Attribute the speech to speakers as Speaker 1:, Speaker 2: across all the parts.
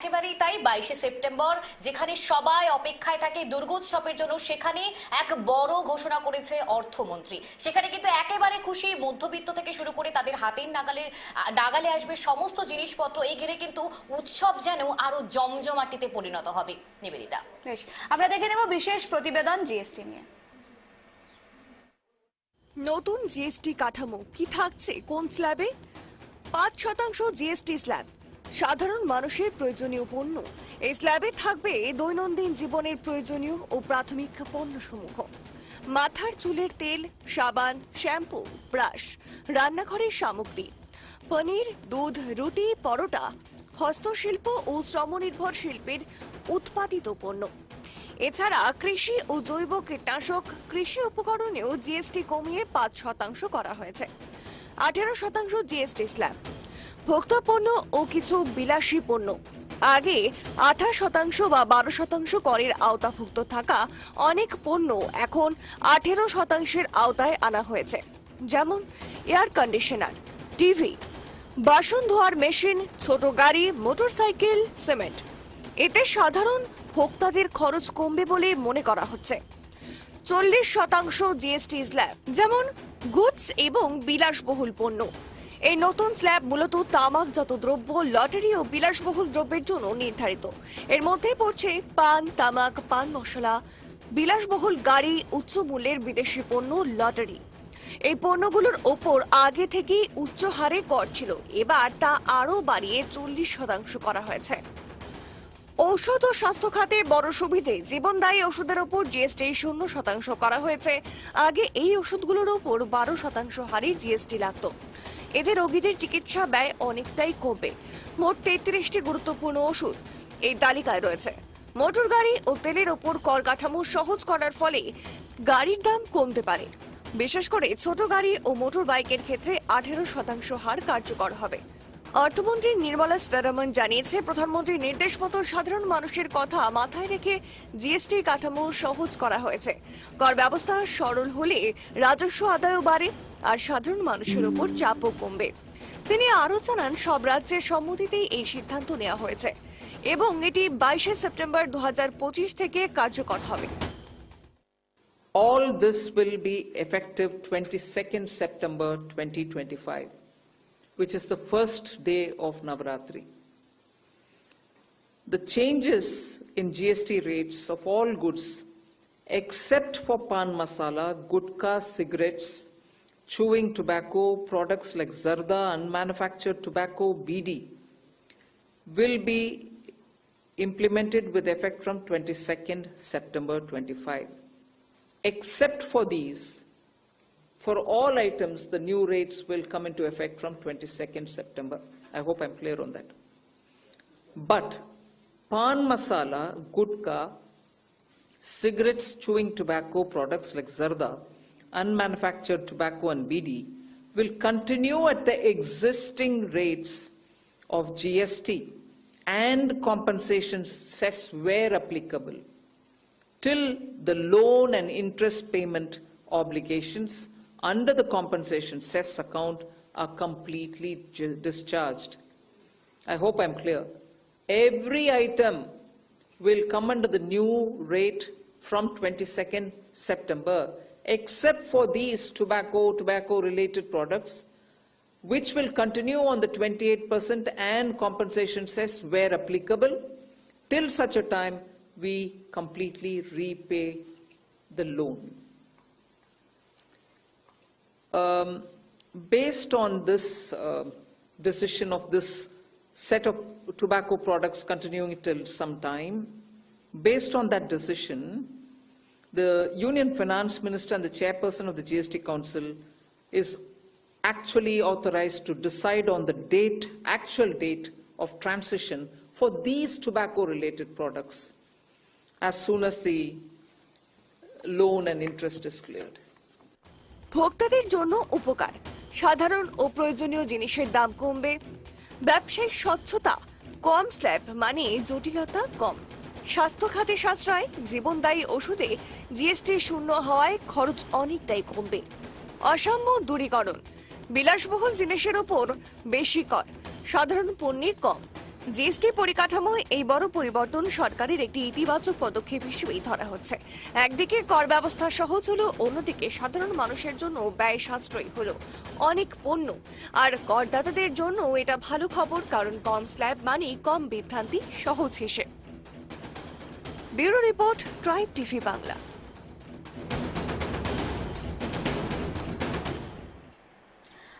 Speaker 1: একেবারেই তাই বাইশে সেপ্টেম্বর যেখানে সবাই অপেক্ষায় থাকে দুর্গোৎসবের জন্য সেখানে এক বড় ঘোষণা করেছে অর্থমন্ত্রী। সেখানে কিন্তু একেবারে খুশি মধ্যবিত্ত থেকে শুরু করে তাদের হাতের নাগালের নাগালে আসবে সমস্ত জিনিসপত্র। এই ঘিরে কিন্তু উৎসব যেন আরও জমজমাটিতে পরিণত হবে। নিবেদিতা।
Speaker 2: বেশ আমরা দেখে নেব বিশেষ প্রতিবেদন জিএসটি নিয়ে।
Speaker 3: নতুন জিএসটি কাঠামো কি থাকছে কোন স্ল্যাবে পাঁচ শতাংশ জিএসটি স্ল্যাব সাধারণ মানুষের প্রয়োজনীয় পণ্য। এই স্ল্যাবে থাকবে দৈনন্দিন জীবনের প্রয়োজনীয় ও প্রাথমিক পণ্যসমূহ। মাথার চুলের তেল, সাবান, শ্যাম্পু, ব্রাশ, রান্নাঘরের সামগ্রী, পনির, দুধ, রুটি, পরোটা, হস্তশিল্প ও শ্রমনির্ভর শিল্পের উৎপাদিত পণ্য। এছাড়া কৃষি ও জৈব কীটনাশক কৃষি উপকরণেও জিএসটি কমিয়ে পাঁচ শতাংশ করা হয়েছে। আঠেরো শতাংশ জিএসটি স্ল্যাব ভোক্তা পণ্য ও কিছু বিলাসী পণ্য। আগে আঠাশ শতাংশ বা বারো শতাংশ করের আওতাভুক্ত থাকা অনেক পণ্য এখন আঠেরো শতাংশের আওতায় আনা হয়েছে। যেমন এয়ার কন্ডিশনার, টিভি, বাসন ধোয়ার মেশিন, ছোট গাড়ি, মোটরসাইকেল, সিমেন্ট। এতে সাধারণ ভোক্তাদের খরচ কমবে বলে মনে করা হচ্ছে। চল্লিশ শতাংশ জিএসটি স্ল্যাব যেমন গুডস এবং বিলাসবহুল পণ্য। এই নতুন স্ল্যাব মূলত তামাকজাত দ্রব্য, লটারি ও বিলাসবহুল দ্রব্যের জন্য নির্ধারিত। এর মধ্যে পড়ছে পান, তামাক, পান মশলা, বিলাসবহুল গাড়ি, উচ্চ মূল্যের বিদেশি পণ্য, লটারি। এই পণ্যগুলোর ওপর আগে থেকেই উচ্চ হারে কর ছিল। এবার তা আরও বাড়িয়ে চল্লিশ শতাংশ করা হয়েছে। ঔষধ ও স্বাস্থ্য খাতে বড় সুবিধে। জীবনদায়ী ওষুধের ওপর জিএসটি শূন্য শতাংশ করা হয়েছে। আগে এই ওষুধগুলোর ওপর বারো শতাংশ হারে জিএসটি লাগত। এতে রোগীদের চিকিৎসা ব্যয় অনেকটাই কমবে। মোট তেত্রিশটি গুরুত্বপূর্ণ ওষুধ এই তালিকায় রয়েছে। মোটর গাড়ি ও তেলের ওপর কর কাঠামো সহজ করার ফলে গাড়ির দাম কমতে পারে। বিশেষ করে ছোট গাড়ি ও মোটর বাইকের ক্ষেত্রে আঠেরো শতাংশ হার কার্যকর হবে। অর্থমন্ত্রী নির্মলা সীতারামন জানিয়েছে প্রধানমন্ত্রীর নির্দেশ মতো সাধারণ মানুষের কথা মাথায় রেখে জিএসটি কাঠামো সহজ করা হয়েছে। কর ব্যবস্থা সরল হলে রাজস্ব আদায়ও বাড়ে আর সাধারণ মানুষের উপর চাপও কমবে। তিনি আরও জানান সব রাজ্যের সম্মতিতেই এই সিদ্ধান্ত নেওয়া হয়েছে এবং এটি বাইশে সেপ্টেম্বর দু হাজার পঁচিশ থেকে কার্যকর হবে।
Speaker 4: All this will be effective 22nd September 2025, which is the first day of Navratri. The changes in GST rates of all goods, except for pan masala, gutka, cigarettes, chewing tobacco, products like zarda, unmanufactured tobacco, BD, will be implemented with effect from 22nd September 25. Except for these, for all items, the new rates will come into effect from 22nd September. I hope I'm clear on that. But pan masala, gutka, cigarettes, chewing tobacco products like zarda, unmanufactured tobacco and BD will continue at the existing rates of GST and compensation cess where applicable till the loan and interest payment obligations under the compensation cess account are completely discharged. I hope I'm clear. Every item will come under the new rate from 22nd September, except for these tobacco, tobacco-related products, which will continue on the 28% and compensation cess where applicable, till such a time we completely repay the loan. Um, based on this uh, decision of this set of tobacco products continuing till some time, based on that decision, the Union Finance Minister and the chairperson of the GST Council is actually authorized to decide on the date, actual date of transition for these tobacco-related products as soon as the loan and interest is cleared.
Speaker 3: ভোক্তাদের জন্য উপকার। সাধারণ ও প্রয়োজনীয় জিনিসের দাম কমবে। ব্যবসায়িক স্বচ্ছতা, কম স্ল্যাব মানে জটিলতা কম। স্বাস্থ্য খাতে সাশ্রয়, জীবনদায়ী ওষুধে জিএসটি শূন্য হওয়ায় খরচ অনেকটাই কমবে। অসাম্য দূরীকরণ, বিলাসবহুল জিনিসের ওপর বেশি কর, সাধারণ পণ্যে কম। জিএসটি পরিকাঠামোয় এই বড় পরিবর্তন সরকারের একটি ইতিবাচক পদক্ষেপ হিসেবেই ধরা হচ্ছে। একদিকে কর ব্যবস্থা সহজ হলো, অন্যদিকে সাধারণ মানুষের জন্য ব্যয় সাশ্রয়ী হলো। অনেক পণ্য। আর করদাতাদের জন্য এটা ভালো খবর, কারণ কম স্ল্যাব মানেই কম বিভ্রান্তি, সহজ হিসেব bureau report, tribe TV Bangla.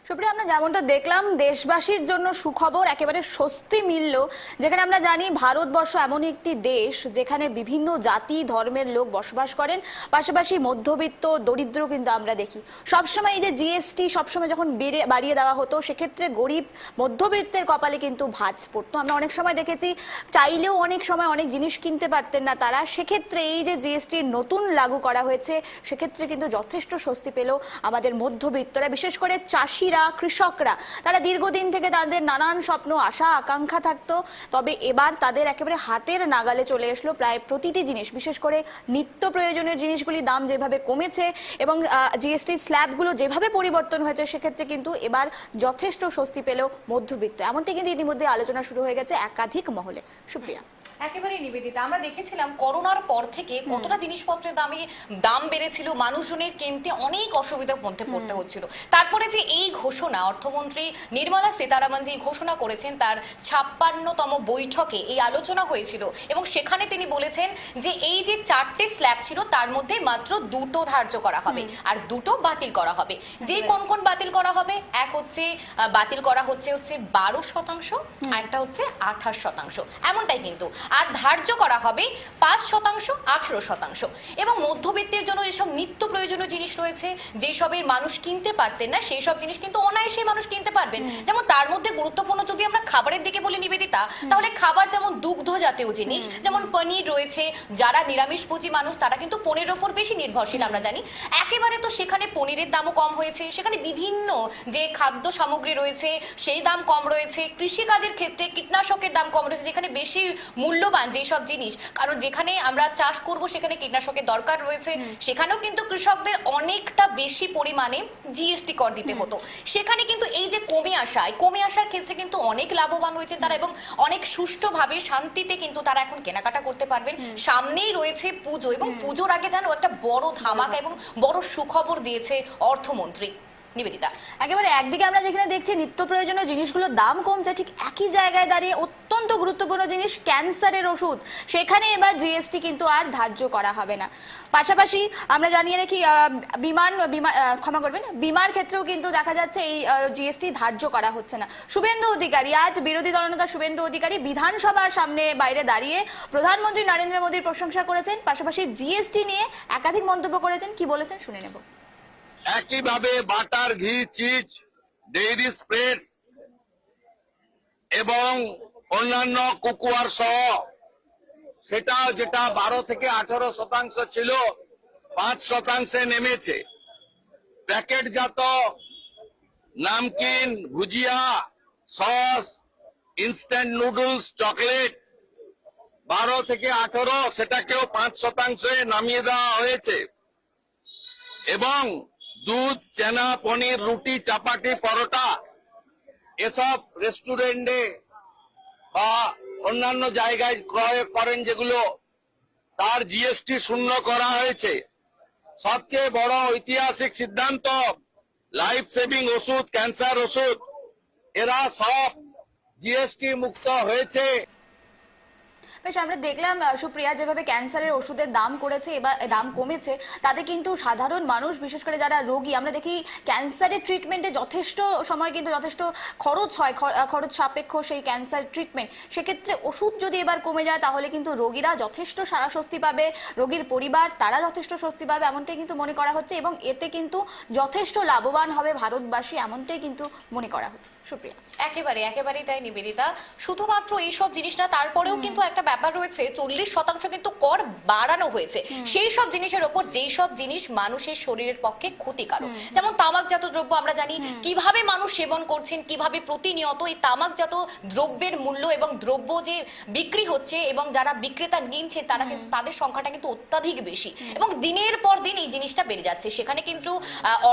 Speaker 2: Supriya, আমরা যেমনটা দেখলাম, দেশবাসীর জন্য সুখবর একেবারে স্বস্তি মিলল। যেখানে আমরা জানি, ভারতবর্ষ এমন একটি দেশ যেখানে বিভিন্ন জাতি, ধর্মের লোক বসবাস করেন। পাশাপাশি মধ্যবিত্ত, দরিদ্র কিন্তু আমরা দেখি। সবসময় এই যে জিএসটি সবসময় যখন বেড়ে, বাড়িয়ে দেওয়া হতো, সেক্ষেত্রে গরিব মধ্যবিত্তের কপালে কিন্তু ভাঁজ পড়তো। আমরা অনেক সময় দেখেছি, চাইলেও অনেক সময় অনেক জিনিস কিনতে পারতেন না তারা। সেক্ষেত্রে এই যে জিএসটি নতুন লাগু করা হয়েছে, সেক্ষেত্রে কিন্তু যথেষ্ট স্বস্তি পেল আমাদের মধ্যবিত্তরা। বিশেষ করে চাষিরা কৃষকরা। তারা দীর্ঘদিন থেকে তাদের নানান স্বপ্ন আশা আকাঙ্ক্ষা থাকতো। তবে এবার তাদের একেবারে হাতের নাগালে চলে আসলো প্রায় প্রতিটি জিনিস। বিশেষ করে নিত্য প্রয়োজনীয় জিনিসগুলির দাম যেভাবে কমেছে এবং জিএসটি স্ল্যাবগুলো যেভাবে পরিবর্তন হয়েছে সেক্ষেত্রে কিন্তু এবার যথেষ্ট স্বস্তি পেল মধ্যবিত্ত। এমনটি কিন্তু ইতিমধ্যে আলোচনা শুরু হয়ে গেছে একাধিক মহলে। সুপ্রিয়া।
Speaker 1: একেবারে নিবেদিতা। আমরা দেখেছিলাম করোনার পর থেকে কতটা জিনিসপত্রের দামে দাম বেড়েছিল মানুষজনের কিনতে অনেক অসুবিধার মধ্যে পড়তে হচ্ছিল। তারপরে যে এই ঘোষণা। অর্থমন্ত্রী নির্মলা সীতারামন যে ঘোষণা করেছেন তার ছাপ্পান্নতম বৈঠকে। এই আলোচনা হয়েছিল এবং সেখানে তিনি বলেছেন যে এই যে চারটে স্ল্যাব ছিল তার মধ্যে মাত্র দুটো ধার্য করা হবে আর দুটো বাতিল করা হবে। যে কোন কোন বাতিল করা হবে? এক হচ্ছে বাতিল করা হচ্ছে হচ্ছে বারো শতাংশ আর একটা হচ্ছে আঠাশ শতাংশ। এমনটাই কিন্তু। আর ধার্য করা হবে পাঁচ শতাংশ আঠেরো শতাংশ। এবং মধ্যবিত্তের জন্য যেসব নিত্য প্রয়োজনীয় জিনিস রয়েছে যেসবের মানুষ কিনতে পারতেন না সেই সব জিনিস কিন্তু অনায়াসে মানুষ কিনতে পারবেন। যেমন তার মধ্যে গুরুত্বপূর্ণ যদি আমরা খাবারের দিকে বলি নিবেদিতা তাহলে খাবার যেমন দুগ্ধ জাতীয় জিনিস যেমন পনির রয়েছে যারা নিরামিষভোজী মানুষ তারা কিন্তু পনিরের ওপর বেশি নির্ভরশীল আমরা জানি। একেবারে তো সেখানে পনিরের দামও কম হয়েছে সেখানে বিভিন্ন যে খাদ্য সামগ্রী রয়েছে সেই দাম কম রয়েছে। কৃষিকাজের ক্ষেত্রে কীটনাশকের দাম কম রয়েছে যেখানে বেশি মূল্যবান যেসব জিনিস কারণ যেখানে আমরা চাষ করব সেখানে কীটনাশকের দরকার রয়েছে। সেখানেও কিন্তু কৃষকদের অনেকটা বেশি পরিমাণে জিএসটি কর দিতে হতো। সেখানে কিন্তু এই যে কমে আসায় কমে আসার ক্ষেত্রে কিন্তু অনেক লাভবান হয়েছে তারা এবং অনেক সুষ্ঠুভাবে শান্তিতে কিন্তু তারা এখন কেনাকাটা করতে পারবেন। সামনেই রয়েছে পুজো এবং পুজোর আগে যেন একটা বড় ধামাকা এবং বড় সুখবর দিয়েছে অর্থমন্ত্রী। নিবেদিতা।
Speaker 2: একেবারে একদিকে আমরা যেখানে দেখছি নিত্য প্রয়োজনীয় জিনিসগুলোর দাম কমছে, ঠিক একই জায়গায় দাঁড়িয়ে অত্যন্ত গুরুত্বপূর্ণ জিনিস ক্যান্সারের ওষুধ। সেখানে এবার জিএসটি কিন্তু আর ধার্য করা হবে না। পাশাপাশি আমরা জানিয়ে রাখি বিমান ক্ষমা করবেন, বিমার ক্ষেত্রেও কিন্তু দেখা যাচ্ছে এই জিএসটি ধার্য করা হচ্ছে না। শুভেন্দু অধিকারী, আজ বিরোধী দলনেতা শুভেন্দু অধিকারী বিধানসভার সামনে বাইরে দাঁড়িয়ে প্রধানমন্ত্রী নরেন্দ্র মোদীর প্রশংসা করেছেন। পাশাপাশি জিএসটি নিয়ে একাধিক মন্তব্য করেছেন। কি বলেছেন শুনে নেব।
Speaker 5: একইভাবে বাটার, ঘি, চিজ, ডেইরি স্প্রেডস এবং অন্যান্য কুকুয়ার সহ সেটা যেটা বারো থেকে আঠারো শতাংশ ছিল, পাঁচ শতাংশে নেমেছে। প্যাকেটজাত namkeen, bhujia, sauce instant noodles chocolate বারো থেকে আঠারো, সেটাকেও পাঁচ শতাংশে নামিয়ে দেওয়া হয়েছে। এবং দুধ, চেনা, পনির, রুটি, চাপাটি, পরোটা, এসব রেস্টুরেন্টে বা অন্যান্য জায়গায় ক্রয় করেন যেগুলো তার জিএসটি শূন্য করা হয়েছে। সবচেয়ে বড় ঐতিহাসিক সিদ্ধান্ত লাইফ সেভিং ওষুধ ক্যান্সার ওষুধ, এরা সব জিএসটি মুক্ত হয়েছে।
Speaker 2: বেশ আমরা দেখলাম সুপ্রিয়া যেভাবে ক্যান্সারের ওষুধের দাম করেছে এবার দাম কমেছে তাতে কিন্তু সাধারণ মানুষ বিশেষ করে যারা রোগী আমরা দেখি ক্যান্সারের ট্রিটমেন্টে যথেষ্ট সময় কিন্তু যথেষ্ট খরচ হয় খরচ সাপেক্ষ সেই ক্যান্সার ট্রিটমেন্ট সেক্ষেত্রে ওষুধ যদি এবার কমে যায় তাহলে কিন্তু রোগীরা যথেষ্ট স্বস্তি পাবে রোগীর পরিবার তারা যথেষ্ট স্বস্তি পাবে এমনটাই কিন্তু মনে করা হচ্ছে এবং এতে কিন্তু যথেষ্ট লাভবান হবে ভারতবাসী এমনটাই কিন্তু মনে করা হচ্ছে। সুপ্রিয়া।
Speaker 1: একেবারে একেবারেই তাই নিবেদিতা। শুধুমাত্র এইসব জিনিস না তারপরেও কিন্তু একটা ব্যাপার রয়েছে চল্লিশ শতাংশ কিন্তু কর বাড়ানো হয়েছে। সেই সব জিনিসের ওপর যেই সব জিনিস মানুষের শরীরের পক্ষে ক্ষতিকারক। যেমন তামাকজাত দ্রব্য আমরা জানি কীভাবে মানুষ সেবন করছেন কীভাবে প্রতিনিয়ত এই তামাকজাত দ্রব্যের মূল্য এবং দ্রব্য যে বিক্রি হচ্ছে এবং যারা বিক্রেতা কিনছে তারা কিন্তু তাদের সংখ্যাটা কিন্তু অত্যাধিক বেশি। এবং দিনের পর দিন এই জিনিসটা বেড়ে যাচ্ছে। সেখানে কিন্তু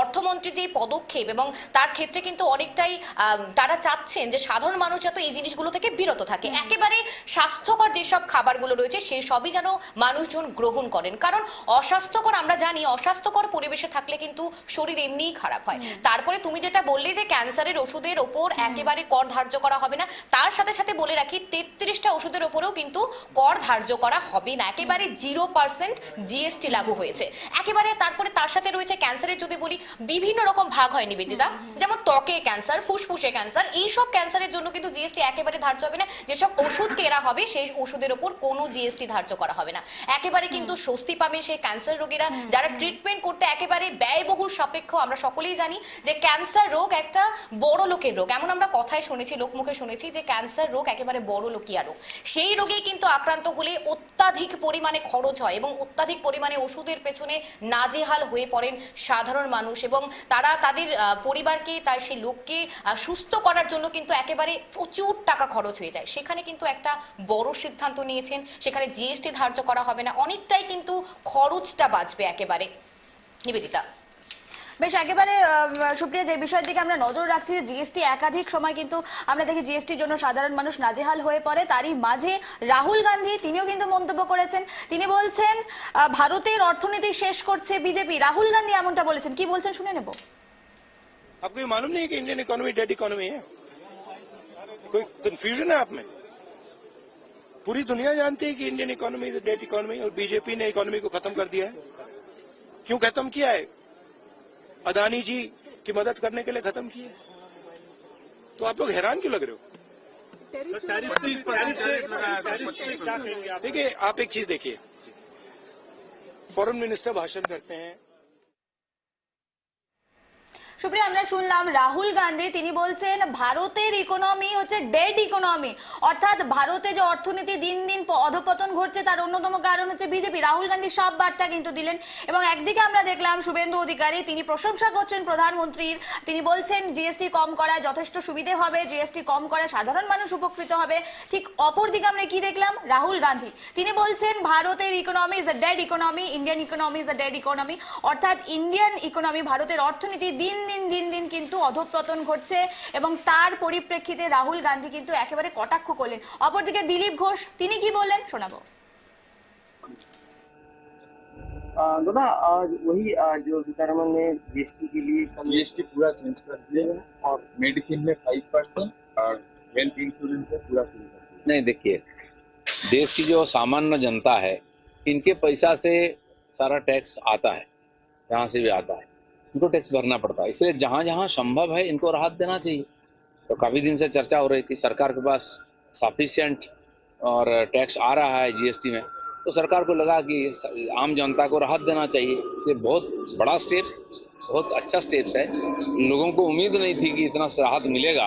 Speaker 1: অর্থমন্ত্রী যে পদক্ষেপ এবং তার ক্ষেত্রে কিন্তু অনেকটাই আহ, তারা চাচ্ছেন যে সাধারণ মানুষ যাতে এই জিনিসগুলো থেকে বিরত থাকে। একেবারে স্বাস্থ্যকর যেসব খাবারগুলো রয়েছে সেই সবই যেন মানুষজন গ্রহণ করেন। কারণ অস্বাস্থ্যকর আমরা জানি অস্বাস্থ্যকর পরিবেশে থাকলে কিন্তু শরীর এমনিই খারাপ হয়। তারপরে তুমি যেটা বললে যে ক্যান্সারের ওষুধের ওপর একেবারে কর ধার্য করা হবে না তার সাথে সাথে বলে রাখি তেত্রিশটা ওষুধের ওপরেও কিন্তু কর ধার্য করা হবে না। একেবারে জিরো পার্সেন্ট জিএসটি লাগু হয়েছে। একেবারে তারপরে তার সাথে রয়েছে ক্যান্সারের যদি বলি বিভিন্ন রকম ভাগ হয় নিবেদিতা যেমন ত্বকে ক্যান্সার ফুসফুসে ক্যান্সার এইসব ক্যান্সারের জন্য কিন্তু জিএসটি একেবারে ধার্য হবে না। যেসব ওষুধ কেনা হবে সেই ওষুধের ওপর কোনো জিএসটি ধার্য করা হবে না। একেবারে কিন্তু স্বস্তি পাবে সেই ক্যান্সার রোগীরা। যারা ট্রিটমেন্ট করতে একেবারে ব্যয়বহুল সাপেক্ষ আমরা সকলেই জানি যে ক্যান্সার রোগ একটা বড় লোকের রোগ। এমন আমরা কথায় শুনেছি লোকমুখে শুনেছি যে ক্যান্সার রোগ একেবারে বড় লোকিয়া রোগ সেই রোগেই কিন্তু আক্রান্ত হলে অত্যাধিক পরিমাণে খরচ হয় এবং অত্যাধিক পরিমাণে ওষুধের পেছনে নাজেহাল হয়ে পড়েন সাধারণ মানুষ এবং তারা তাদের পরিবারকে তার সেই লোককে সুস্থ করার জন্য কিন্তু একেবারে প্রচুর টাকা খরচ হয়ে যায়। সেখানে কিন্তু একটা বড় সিদ্ধান্ত নিয়েছেন সেখানে জিএসটি ধার্য করা হবে না অনেকটাই কিন্তু খরচটা বাঁচবে একেবারে নিবেদিতা
Speaker 2: বেশ একেবারে আহ, সুপ্রিয়া যে বিষয়ের দিকে আমরা নজর রাখছি যে জিএসটি একাধিক সময় কিন্তু আমরা দেখি জিএসটির জন্য সাধারণ মানুষ নাজেহাল হয়ে পড়ে তারই মাঝে রাহুল গান্ধী তিনিও কিন্তু মন্তব্য করেছেন তিনি বলছেন আহ, ভারতের অর্থনীতি শেষ করছে বিজেপি রাহুল গান্ধী এমনটা বলেছেন কি বলছেন শুনে নেব
Speaker 6: आपको ये मालूम नहीं है कि इंडियन इकोनॉमी डेड इकोनॉमी है कोई कंफ्यूजन है आप में पूरी दुनिया जानती है कि Indian economy is dead economy और बीजेपी ने इकोनॉमी को खत्म कर दिया है। क्यों खत्म किया है? अदानी जी की मदद करने के लिए खत्म किया है तो आप लोग हैरान क्यों लग रहे हो? देखिए आप एक चीज़ देखिए। फॉरेन मिनिस्टर भाषण करते हैं
Speaker 2: সুপ্রিয়া, আমরা শুনলাম রাহুল গান্ধী, তিনি বলছেন ভারতের ইকোনমি হচ্ছে ডেড ইকোনমি অর্থাৎ ভারতে যে অর্থনীতি দিন দিন অধপতন ঘটছে, তার অন্যতম কারণ হচ্ছে বিজেপি। রাহুল গান্ধী সব বার্তা কিন্তু দিলেন। এবং একদিকে আমরা দেখলাম শুভেন্দু অধিকারী, তিনি প্রশংসা করছেন প্রধানমন্ত্রীর। তিনি বলছেন জিএসটি কম করায় যথেষ্ট সুবিধে হবে জিএসটি কম করায় সাধারণ মানুষ উপকৃত হবে। ঠিক অপরদিকে আমরা কি দেখলাম? রাহুল গান্ধী। তিনি বলছেন, ভারতের economy is a dead economy Indian economy is a dead economy অর্থাৎ ইন্ডিয়ান ইকোনমি ভারতের অর্থনীতি দিন দিন দিন দিন কিন্তু অধঃপতন ঘটছে এবং তার পরিপ্রেক্ষিতে রাহুল গান্ধী কিন্তু একেবারে কটাক্ষ করলেন অপরদিকে দিলীপ ঘোষ তিনি কি বললেন শোনাবো
Speaker 7: आ, दादा आज वही आज जो सीतारमन ने जीएसटी के लिए कल-
Speaker 8: जीएसटी पूरा चेंज कर दिया है और मेडिसिन में फाइव परसेंट और हेल्थ इंश्योरेंस में पूरा शुरू कर दिया
Speaker 9: नहीं देखिए देश की जो सामान्य जनता है इनके पैसा से सारा टैक्स आता है जहाँ से भी आता है इनको टैक्स भरना पड़ता है। इसलिए जहाँ जहाँ संभव है, इनको राहत देना चाहिए। तो काफ़ी दिन से चर्चा हो रही थी, सरकार के पास सफिशियंट और टैक्स आ रहा है जीएसटी में। तो सरकार को लगा कि आम जनता को राहत देना चाहिए। इसलिए बहुत बड़ा स्टेप बहुत अच्छा स्टेप्स है। लोगों को उम्मीद नहीं थी कि इतना राहत मिलेगा।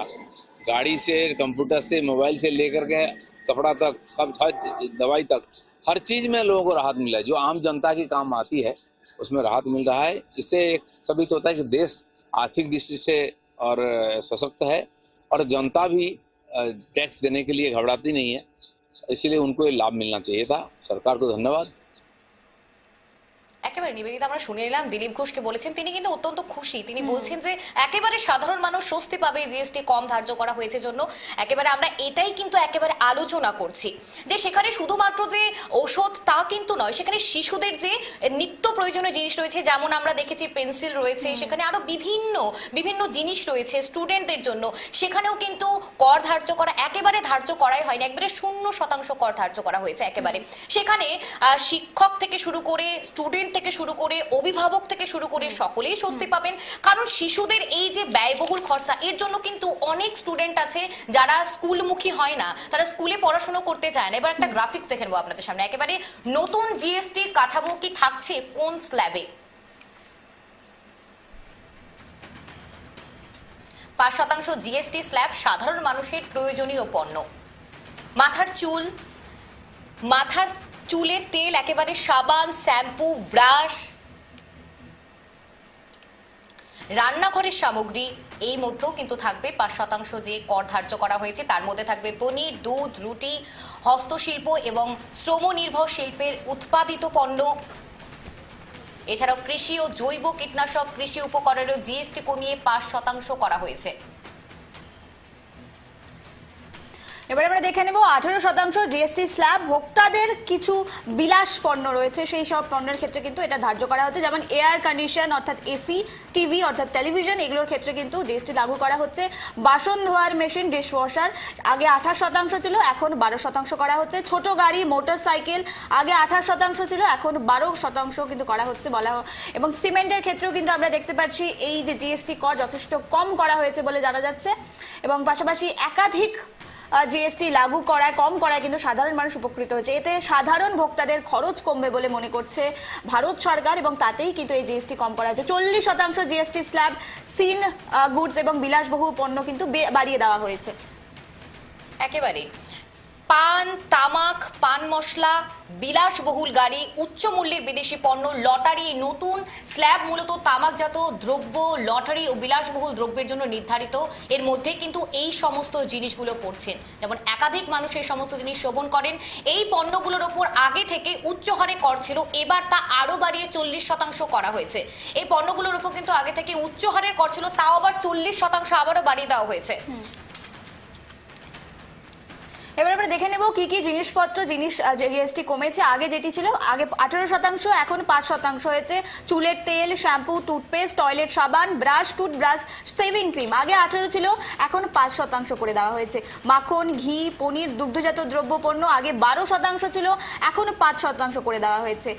Speaker 9: गाड़ी से कंप्यूटर से मोबाइल से लेकर के कपड़ा तक, सब हर दवाई तक, हर चीज़ में लोगों को राहत मिला जो आम जनता के काम आती है उसमें राहत मिल रहा है। इससे साबित होता है कि देश आर्थिक दृष्टि से और सशक्त है और जनता भी टैक्स देने के लिए घबराती नहीं है। इसीलिए उनको ये लाभ मिलना चाहिए था। सरकार को धन्यवाद।
Speaker 1: একেবারে নিবেদিতা আমরা শুনে এলাম দিলীপ ঘোষকে বলেছেন তিনি কিন্তু অত্যন্ত খুশি। তিনি বলছেন যে একেবারে সাধারণ মানুষ স্বস্তি পাবে জিএসটি কম ধার্য করা হয়েছে জন্য। একেবারে আমরা এটাই কিন্তু একেবারে আলোচনা করছি যে সেখানে শুধুমাত্র যে ঔষধ তা কিন্তু নয় সেখানে শিশুদের যে নিত্য প্রয়োজনীয় জিনিস রয়েছে যেমন আমরা দেখেছি পেন্সিল রয়েছে সেখানে আরও বিভিন্ন বিভিন্ন জিনিস রয়েছে স্টুডেন্টদের জন্য। সেখানেও কিন্তু কর ধার্য করা একেবারে ধার্য করাই হয়নি একবারে শূন্য শতাংশ কর ধার্য করা হয়েছে একেবারে। সেখানে শিক্ষক থেকে শুরু করে স্টুডেন্ট থেকে শুরু করে অভিভাবক থেকে শুরু করে সকলেই স্বস্তি পাবেন। কারণ শিশুদের এই যে ব্যয়বহুল খরচা এর জন্য কিন্তু অনেক স্টুডেন্ট আছে যারা স্কুলমুখী হয় না। তারা স্কুলে পড়াশোনা করতে চায় না। এবার একটা গ্রাফিক্স দেখে নেব আপনাদের সামনে। একেবারে নতুন জিএসটি কাঠামো কি থাকছে কোন স্ল্যাবে পাঁচ শতাংশ জিএসটি স্ল্যাব সাধারণ মানুষের প্রয়োজনীয় পণ্য। মাথার চুল মাথার চুলের তেল, একেবারে সাবান, শ্যাম্পু, ব্রাশ। রান্নাঘরের সামগ্রী এই মধ্যেও কিন্তু থাকবে। পাঁচ শতাংশ যে কর ধার্য করা হয়েছে, তার মধ্যে থাকবে পনির, দুধ, রুটি, হস্তশিল্প এবং শ্রম নির্ভর শিল্পের উৎপাদিত পণ্য। এছাড়াও কৃষি ও জৈব কীটনাশক কৃষি উপকরণেরও জিএসটি কমিয়ে পাঁচ শতাংশ করা হয়েছে।
Speaker 2: এবার আমরা দেখে নেব আঠেরো শতাংশ জিএসটি স্ল্যাব ভোক্তাদের কিছু বিলাস পণ্য রয়েছে। সেই সব পণ্যের ক্ষেত্রে কিন্তু এটা ধার্য করা হচ্ছে। যেমন এয়ার কন্ডিশন অর্থাৎ এসি টিভি অর্থাৎ টেলিভিশন এগুলোর ক্ষেত্রে কিন্তু জিএসটি লাগু করা হচ্ছে। বাসন ধোয়ার মেশিন ডিশওয়াশার আগে আঠাশ শতাংশ ছিল, এখন বারো শতাংশ করা হচ্ছে। ছোট গাড়ি মোটর সাইকেল আগে আঠাশ শতাংশ ছিল, এখন বারো শতাংশ কিন্তু করা হচ্ছে বলা এবং সিমেন্টের ক্ষেত্রেও কিন্তু আমরা দেখতে পাচ্ছি, এই যে জিএসটি কর যথেষ্ট কম করা হয়েছে বলে জানা যাচ্ছে। এবং পাশাপাশি একাধিক জিএসটি লাগু করায়, কম করায় কিন্তু সাধারণ মানুষ উপকৃত হচ্ছে এতে সাধারণ ভোক্তাদের খরচ কমবে বলে মনে করছে ভারত সরকার এবং তাতেই কিন্তু এই জিএসটি কম করা হয়েছে। চল্লিশ শতাংশ জিএসটি স্ল্যাব সিন গুডস এবং বিলাসবহু পণ্য কিন্তু বাড়িয়ে দেওয়া হয়েছে।
Speaker 1: একেবারে পান, তামাক, পান মশলা, বিলাসবহুল গাড়ি, উচ্চ মূল্যের বিদেশি পণ্য, লটারি, নতুন, স্ল্যাব মূলত তামাকজাত দ্রব্য, লটারি ও বিলাসবহুল দ্রব্যের জন্য নির্ধারিত। এর মধ্যে কিন্তু এই সমস্ত জিনিসগুলো পড়ছেন। যেমন একাধিক মানুষ এই সমস্ত জিনিস শোভন করেন। এই পণ্যগুলোর ওপর আগে থেকে উচ্চ হারে কর ছিল, এবার তা আরও বাড়িয়ে চল্লিশ শতাংশ করা হয়েছে। এই পণ্যগুলোর উপর কিন্তু আগে থেকে উচ্চ হারের কর ছিল, তাও আবার চল্লিশ শতাংশ আবারও বাড়িয়ে দেওয়া হয়েছে।
Speaker 2: এবার আমরা দেখে নেব কি কি জিনিসপত্র জিনিস জিএসটি কমেছে। আগে যেটি ছিল, আগে আঠেরো শতাংশ, এখন পাঁচ শতাংশ হয়েছে। চুলের তেল, শ্যাম্পু, টুথপেস্ট, টয়লেট সাবান, ব্রাশ, টুথব্রাশ, সেভিং ক্রিম। আগে আঠেরো ছিল, এখন পাঁচ শতাংশ করে দেওয়া হয়েছে। মাখন, ঘি, পনির, দুগ্ধজাত দ্রব্য পণ্য আগে বারো শতাংশ ছিল, এখন পাঁচ শতাংশ করে দেওয়া হয়েছে।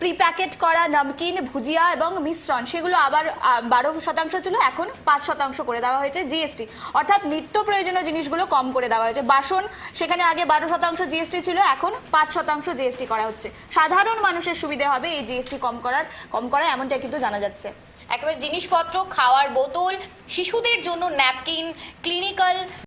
Speaker 2: প্রিপ্যাকেট করা নমকিন, ভুজিয়া এবং মিশ্রণ, সেগুলো আবার বারো শতাংশ ছিল, এখন পাঁচ শতাংশ করে দেওয়া হয়েছে জিএসটি অর্থাৎ নিত্য প্রয়োজনীয় জিনিসগুলো কম করে দেওয়া হয়েছে। বাসন, সেখানে আগে বারো শতাংশ জিএসটি ছিল, এখন পাঁচ শতাংশ জিএসটি করা হচ্ছে। সাধারণ মানুষের সুবিধা হবে এই জিএসটি কম করার, কম করা এমনটা কিন্তু জানা যাচ্ছে।
Speaker 1: একেবারে জিনিসপত্র, খাওয়ার বোতল, শিশুদের জন্য ন্যাপকিন ক্লিনিক্যাল